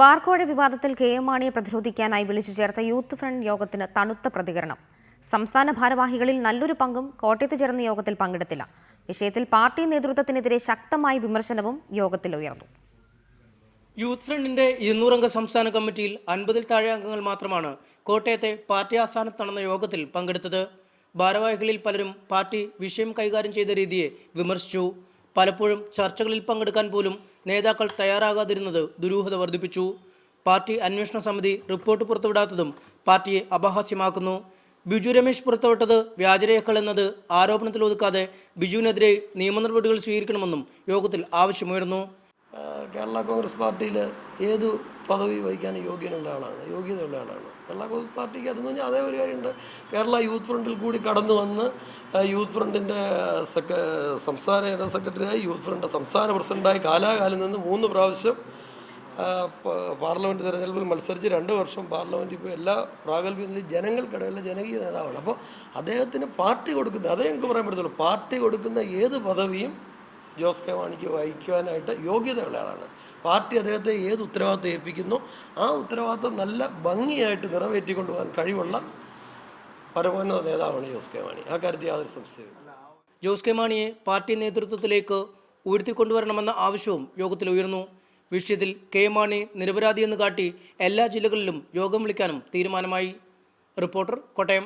ബാർക്കോഴ വിവാദത്തിൽ K M മാണിയെ പ്രതിരോധിക്കാനായി വിളിച്ചു ചേർത്ത യൂത്ത് ഫ്രണ്ട് യോഗത്തിന് തണുത്ത പ്രതികരണം. സംസ്ഥാന ഭാരവാഹികളിൽ നല്ലൊരു പങ്കും കോട്ടയത്ത് ചേർന്ന യോഗത്തിൽ പങ്കെടുത്തില്ല. വിഷയത്തിൽ പാർട്ടി നേതൃത്വത്തിനെതിരെ ശക്തമായ വിമർശനവും യോഗത്തിൽ ഉയർന്നു. യൂത്ത് ഫ്രണ്ടിന്റെ ഇരുന്നൂറംഗ സംസ്ഥാന കമ്മിറ്റിയിൽ അൻപതിൽ താഴെ അംഗങ്ങൾ മാത്രമാണ് കോട്ടയത്തെ പാർട്ടി ആസ്ഥാനത്ത് നടന്ന യോഗത്തിൽ പങ്കെടുത്തത്. ഭാരവാഹികളിൽ പലരും പാർട്ടി വിഷയം കൈകാര്യം ചെയ്ത രീതിയെ വിമർശിച്ചു. പലപ്പോഴും ചർച്ചകളിൽ പങ്കെടുക്കാൻ പോലും നേതാക്കൾ തയ്യാറാകാതിരുന്നത് ദുരൂഹത വർദ്ധിപ്പിച്ചു. പാർട്ടി അന്വേഷണ സമിതി റിപ്പോർട്ട് പുറത്തുവിടാത്തതും പാർട്ടിയെ അപഹാസ്യമാക്കുന്നു. ബിജു രമേശ് പുറത്തുവിട്ടത് വ്യാജരേഖകൾ എന്നത് ആരോപണത്തിൽ ഒതുക്കാതെ ബിജുവിനെതിരെ നിയമ നടപടികൾ സ്വീകരിക്കണമെന്നും യോഗത്തിൽ ആവശ്യമുയർന്നു. കേരള കോൺഗ്രസ് പാർട്ടിയിൽ ഏത് പദവി വഹിക്കാൻ യോഗ്യനുള്ള ആളാണ്? യോഗ്യതയുള്ള ആളാണ്. കേരള കോൺഗ്രസ് പാർട്ടിക്ക് അതെന്ന് പറഞ്ഞാൽ അതേ ഒരു കാര്യമുണ്ട്. കേരള യൂത്ത് ഫ്രണ്ടിൽ കൂടി കടന്നു വന്ന് യൂത്ത് ഫ്രണ്ടിന്റെ സെക്ര സംസ്ഥാന ജനറൽ സെക്രട്ടറിയായി യൂത്ത് ഫ്രണ്ട് സംസ്ഥാന പ്രസിഡന്റായി കാലാകാലം നിന്ന് മൂന്ന് പ്രാവശ്യം പാർലമെന്റ് തെരഞ്ഞെടുപ്പിൽ മത്സരിച്ച് രണ്ട് വർഷം പാർലമെന്റിൽ പോയി എല്ലാ പ്രാഗൽഭ്യത്തിലും ജനങ്ങൾക്കിടയിലെ ജനകീയ നേതാവാണ്. അപ്പോൾ അദ്ദേഹത്തിന് പാർട്ടി കൊടുക്കുന്ന അതേ എനിക്ക് പറയാൻ പറ്റത്തുള്ളൂ പാർട്ടി കൊടുക്കുന്ന ഏത് പദവിയും ജോസ് കെ മാണിക്ക് വഹിക്കുവാനായിട്ട് യോഗ്യതയുള്ള ആളാണ്. പാർട്ടി അദ്ദേഹത്തെ ഏത് ഉത്തരവാദിത്തം ഏൽപ്പിക്കുന്നു ആ ഉത്തരവാദിത്തം നല്ല ഭംഗിയായിട്ട് നിറവേറ്റിക്കൊണ്ടു പോകാൻ കഴിവുള്ള പരമോന്നത നേതാവാണ് ജോസ് കെ മാണി ആ കാര്യത്തിൽ യാതൊരു സംശയവും ജോസ് കെ മാണിയെ പാർട്ടി നേതൃത്വത്തിലേക്ക് ഉയർത്തിക്കൊണ്ടുവരണമെന്ന ആവശ്യവും യോഗത്തിൽ ഉയർന്നു. വിഷയത്തിൽ കെ മാണി നിരപരാധിയെന്ന് കാട്ടി എല്ലാ ജില്ലകളിലും യോഗം വിളിക്കാനും തീരുമാനമായി. റിപ്പോർട്ടർ കോട്ടയം.